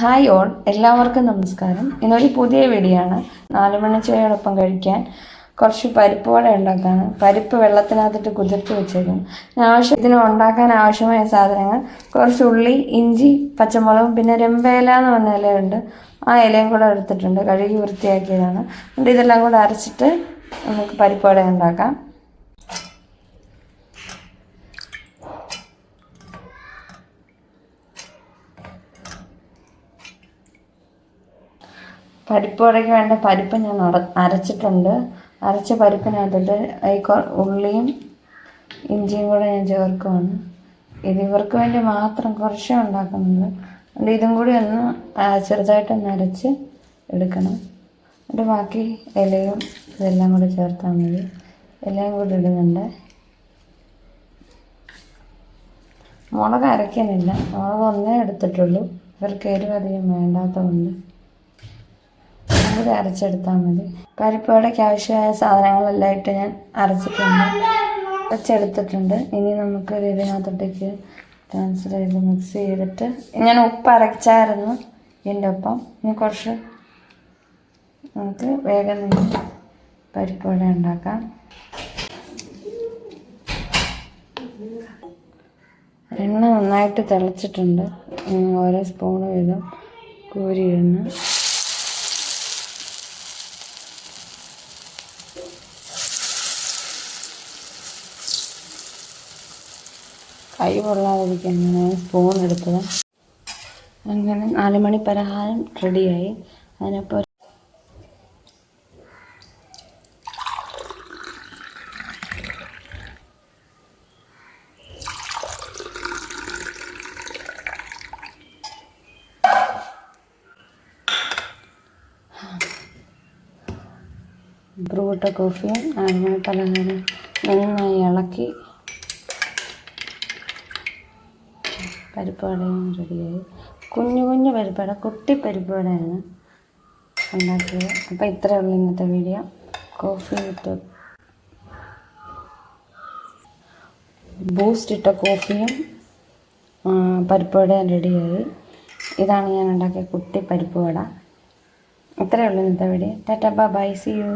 Hi all എല്ലാവർക്കും നമസ്കാരം. ഇന്നൊരു പുതിയ വീഡിയോയാണ്. ആണ് നാല് മണി ചായയോടൊപ്പം കഴിക്കാൻ കുറച്ച് പരിപ്പ് വട ഉണ്ടാക്കാണ്. പരിപ്പ് വെള്ളത്തിനകത്തിട്ട് കുതിർത്ത് വെച്ചേക്കും. ആവശ്യം ഇതിന് ഉണ്ടാക്കാൻ ആവശ്യമായ സാധനങ്ങൾ കുറച്ച് ഉള്ളി ഇഞ്ചി പച്ചമുളകും പിന്നെ രമ്പേല എന്ന് പറഞ്ഞ ഇലയുണ്ട്. ആ ഇലയും കൂടെ എടുത്തിട്ടുണ്ട്. കഴുകി വൃത്തിയാക്കിയതാണ്. ഇതെല്ലാം കൂടെ അരച്ചിട്ട് നമുക്ക് പരിപ്പ് വട ഉണ്ടാക്കാം. പരിപ്പ് വടയ്ക്ക് വേണ്ട പരിപ്പ് ഞാൻ അരച്ചിട്ടുണ്ട്. അരച്ച പരിപ്പിനകത്തിട്ട് ഈ ഉള്ളിയും ഇഞ്ചിയും കൂടെ ഞാൻ ചേർക്കുവാണ്. ഇത് ഇവർക്ക് വേണ്ടി മാത്രം കുറച്ചേ ഉണ്ടാക്കുന്നുള്ളൂ. അതുകൊണ്ട് ഇതും കൂടി ഒന്ന് ചെറുതായിട്ടൊന്ന് അരച്ച് എടുക്കണം. എന്നിട്ട് ബാക്കി ഇലയും ഇതെല്ലാം കൂടി ചേർത്താൽ മതി. ഇലയും കൂടി ഇടുന്നുണ്ട്. മുളക് അരയ്ക്കുന്നില്ല. മുളക് ഒന്നേ എടുത്തിട്ടുള്ളൂ. ഇവർക്ക് എരിവ് വേണ്ടാത്തതുകൊണ്ട്. കൂടി അരച്ചെടുത്താൽ മതി. പരിപ്പുവടയ്ക്ക് ആവശ്യമായ സാധനങ്ങളെല്ലാം ഇട്ട് ഞാൻ അരച്ചിട്ടുണ്ട്. അരച്ചെടുത്തിട്ടുണ്ട്. ഇനി നമുക്ക് ഇത് ഇതിനകത്തോട്ടേക്ക് ട്രാൻസ്ഫർ ചെയ്ത് മിക്സ് ചെയ്തിട്ട് ഞാൻ ഉപ്പ് അരച്ചായിരുന്നു ഇതിന്റെ ഒപ്പം. ഇനി കുറച്ച് നമുക്ക് വേഗം നിന്ന് പരിപ്പുവട ഉണ്ടാക്കാം. എണ്ണ നന്നായിട്ട് തിളച്ചിട്ടുണ്ട്. ഓരോ സ്പൂൺ വീതം കോരിയിടുന്നു കൈ കൊള്ളാതിരിക്കാൻ ഞാൻ സ്പൂൺ എടുത്തത്. അങ്ങനെ നാല് മണി പലഹാരം റെഡിയായി അതിനപ്പോൾ ബ്രൂട്ട കോഫിയും നാല് മണി പലഹാരം നന്നായി ഇളക്കി. പരിപ്പുവടയും റെഡിയായി. കുഞ്ഞു കുഞ്ഞു പരിപ്പുവട കുട്ടി പരിപ്പുവടയാണ് ഉണ്ടാക്കിയത്. അപ്പോൾ ഇത്രയേ ഉള്ളൂ ഇന്നത്തെ വീഡിയോ കോഫി ഇട്ട് ബൂസ്റ്റ് ഇട്ട കോഫിയും പരിപ്പുവടയും റെഡിയായി. ഇതാണ് ഞാൻ ഉണ്ടാക്കിയ കുട്ടി പരിപ്പുവട ഇത്രയേ ഉള്ളൂ ഇന്നത്തെ video tata bye see you